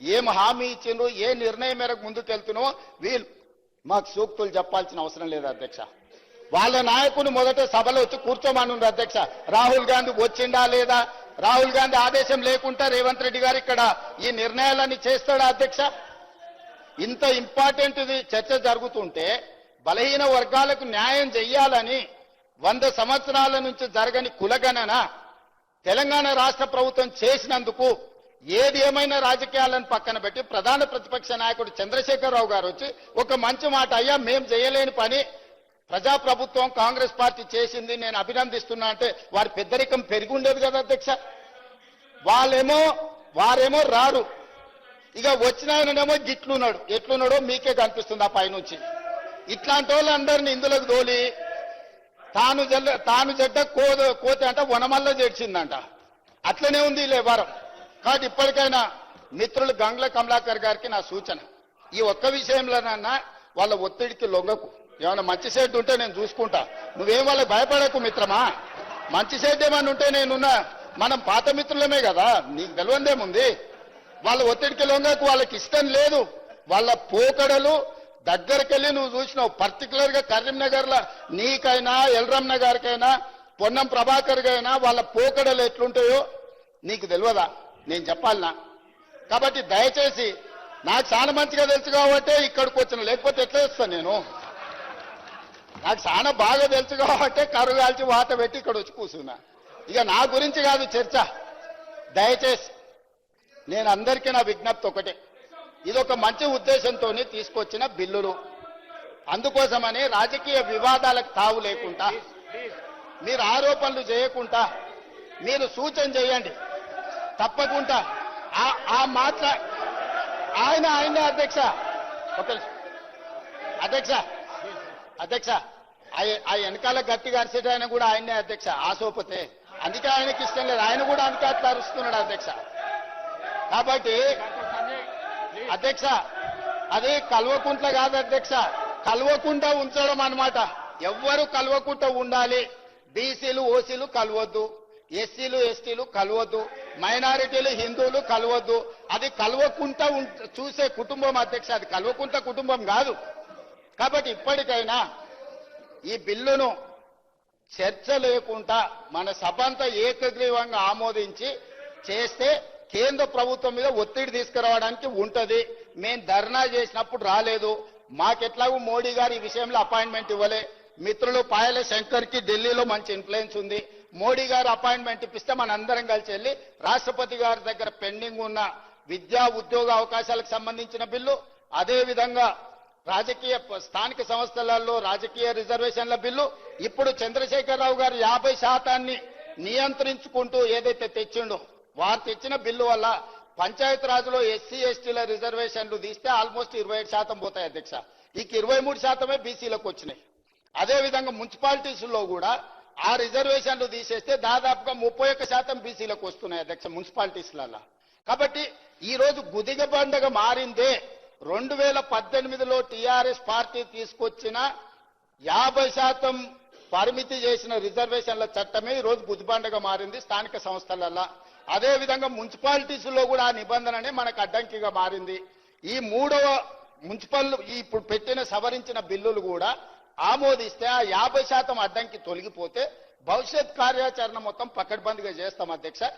ఏం హామీ ఇచ్చిండ్రు ఏ నిర్ణయం మేరకు ముందుకెళ్తున్నావో వీళ్ళు మాకు సూక్తులు చెప్పాల్సిన అవసరం లేదు అధ్యక్ష. వాళ్ళ నాయకుని మొదట సభలో వచ్చి కూర్చోమనుండ్రు అధ్యక్ష. రాహుల్ గాంధీ వచ్చిండా లేదా? రాహుల్ గాంధీ ఆదేశం లేకుండా రేవంత్ రెడ్డి గారు ఇక్కడ ఈ నిర్ణయాలన్నీ చేస్తాడా అధ్యక్ష? ఇంత ఇంపార్టెంట్ చర్చ జరుగుతుంటే బలహీన వర్గాలకు న్యాయం చెయ్యాలని వంద సంవత్సరాల నుంచి జరగని కులగణన తెలంగాణ రాష్ట్ర ప్రభుత్వం చేసినందుకు ఏది ఏమైనా రాజకీయాలను పక్కన పెట్టి ప్రధాన ప్రతిపక్ష నాయకుడు చంద్రశేఖరరావు గారు వచ్చి ఒక మంచి మాట అయ్యా మేం చేయలేని పని. ప్రజాప్రభుత్వం కాంగ్రెస్ పార్టీ చేసింది నేను అభినందిస్తున్నా అంటే వారి పెద్దరికం పెరిగి ఉండేది కదా అధ్యక్ష? వాళ్ళేమో వారేమో రారు ఇక వచ్చిన ఆయననేమో గిట్లున్నాడు. ఎట్లున్నాడో మీకే కనిపిస్తుంది ఆ పైనుంచి. ఇట్లాంటి వాళ్ళందరినీ ఇందులోకి తోలి తాను జల్ల తాను జడ్డ కోద కోతి అంట వనమల్ల చేర్చిందంట అట్లనే ఉంది ఈ వ్యవహారం. కాబట్టి ఇప్పటికైనా మిత్రులు గంగ్ల కమలాకర్ గారికి నా సూచన. ఈ ఒక్క విషయంలోనన్నా వాళ్ళ ఒత్తిడికి లొంగకు. ఏమైనా మంచి సైడ్ ఉంటే నేను చూసుకుంటా. నువ్వేం వాళ్ళకి భయపడకు మిత్రమా? మంచి సైడ్ ఏమైనా ఉంటే నేనున్నా. మనం పాత మిత్రులమే కదా నీకు తెలియందేముంది? వాళ్ళ ఒత్తిడికి లొంగకు వాళ్ళకి ఇష్టం లేదు. వాళ్ళ పోకడలు దగ్గరికి వెళ్ళి నువ్వు చూసినావు. పర్టికులర్గా కరీంనగర్లో నీకైనా ఎల్రమ్న గారికైనా పొన్నం ప్రభాకర్ గైనా వాళ్ళ పోకడలు ఎట్లుంటాయో నీకు తెలియదా? నేను చెప్పాలనా? కాబట్టి దయచేసి నాకు చాలా మంచిగా తెలుసు కాబట్టి ఇక్కడికి వచ్చిన లేకపోతే ఎట్లా వస్తాను నేను? నాకు చాలా బాగా తెలుసు కాబట్టి కరు కాల్చి వాత పెట్టి ఇక్కడ వచ్చి కూర్చున్నా. ఇక నా గురించి కాదు చర్చ. దయచేసి నేను అందరికీ నా విజ్ఞప్తి ఒకటే. ఇది ఒక మంచి ఉద్దేశంతో తీసుకొచ్చిన బిల్లులు. అందుకోసమని రాజకీయ వివాదాలకు తావు లేకుండా మీరు ఆరోపణలు చేయకుండా మీరు సూచన చేయండి. తప్పకుండా. ఆ- ఆ మాట్లా ఆయన ఆయన అధ్యక్ష. అధ్యక్ష. అధ్యక్ష. ఆ- ఆ వెనకాల గట్టిగా అరిసేట ఆయన కూడా ఆయనే అధ్యక్ష. ఆశోపతే. అందుకే ఆయనకి ఇష్టం లేదు. ఆయన కూడా అందుకే తరుస్తున్నాడు అధ్యక్ష. కాబట్టి అధ్యక్ష అది కల్వకుంట్ల కాదు అధ్యక్ష. కల్వకుండా ఉంచడం అన్నమాట. ఎవ్వరు కల్వకుండా ఉండాలి. బీసీలు ఓసీలు కలవద్దు. ఎస్సీలు ఎస్టీలు కలవద్దు. మైనారిటీలు హిందువులు కలవద్దు. అది కలవకుండా చూసే కుటుంబం అధ్యక్ష అది కలవకుంట కుటుంబం కాదు. కాబట్టి ఇప్పటికైనా ఈ బిల్లును చర్చ లేకుండా మన సభంతా ఏకగ్రీవంగా ఆమోదించి చేస్తే కేంద్ర ప్రభుత్వం మీద ఒత్తిడి తీసుకురావడానికి ఉంటది. మేము ధర్నా చేసినప్పుడు రాలేదు. మాకెట్లాగూ మోడీ గారు ఈ విషయంలో అపాయింట్మెంట్ ఇవ్వలే. మిత్రులు పాయల శంకర్కి ఢిల్లీలో మంచి ఇన్ఫ్లుయెన్స్ ఉంది. మోడీ గారు అపాయింట్మెంట్ ఇప్పిస్తే మన అందరం కలిసి వెళ్ళి రాష్ట్రపతి గారి దగ్గర పెండింగ్ ఉన్న విద్యా ఉద్యోగ అవకాశాలకు సంబంధించిన బిల్లు అదేవిధంగా రాజకీయ స్థానిక సంస్థలలో రాజకీయ రిజర్వేషన్ల బిల్లు ఇప్పుడు చంద్రశేఖరరావు గారు యాభై శాతాన్ని నియంత్రించుకుంటూ ఏదైతే తెచ్చిండో వారు తెచ్చిన బిల్లు వల్ల పంచాయత్ రాజులో ఎస్సీ ఎస్టీల రిజర్వేషన్లు తీస్తే ఆల్మోస్ట్ ఇరవై ఏడు శాతం పోతాయి అధ్యక్ష. ఇక ఇరవై మూడు శాతమే బీసీలకు వచ్చినాయి. అదేవిధంగా మున్సిపాలిటీస్లో కూడా ఆ రిజర్వేషన్లు తీసేస్తే దాదాపుగా ముప్పై ఒక్క శాతం బీసీలకు వస్తున్నాయి అధ్యక్ష మున్సిపాలిటీస్లలో. కాబట్టి ఈ రోజు గుదిగ పండుగ మారిందే. రెండు వేల పద్దెనిమిదిలో టీఆర్ఎస్ పార్టీ తీసుకొచ్చిన యాభై శాతం పరిమితి చేసిన రిజర్వేషన్ల చట్టమే ఈ రోజు గుదిబండగా మారింది స్థానిక సంస్థలల్లో అదే విధంగా కూడా ఆ నిబంధననే మనకు అడ్డంకిగా మారింది. ఈ మూడవ మున్సిపల్ ఇప్పుడు పెట్టిన సవరించిన బిల్లులు కూడా ఆమోదిస్తే ఆ యాభై శాతం అడ్డంకి తొలగిపోతే భవిష్యత్ కార్యాచరణ మొత్తం పకడ్బందీగా చేస్తాం అధ్యక్ష.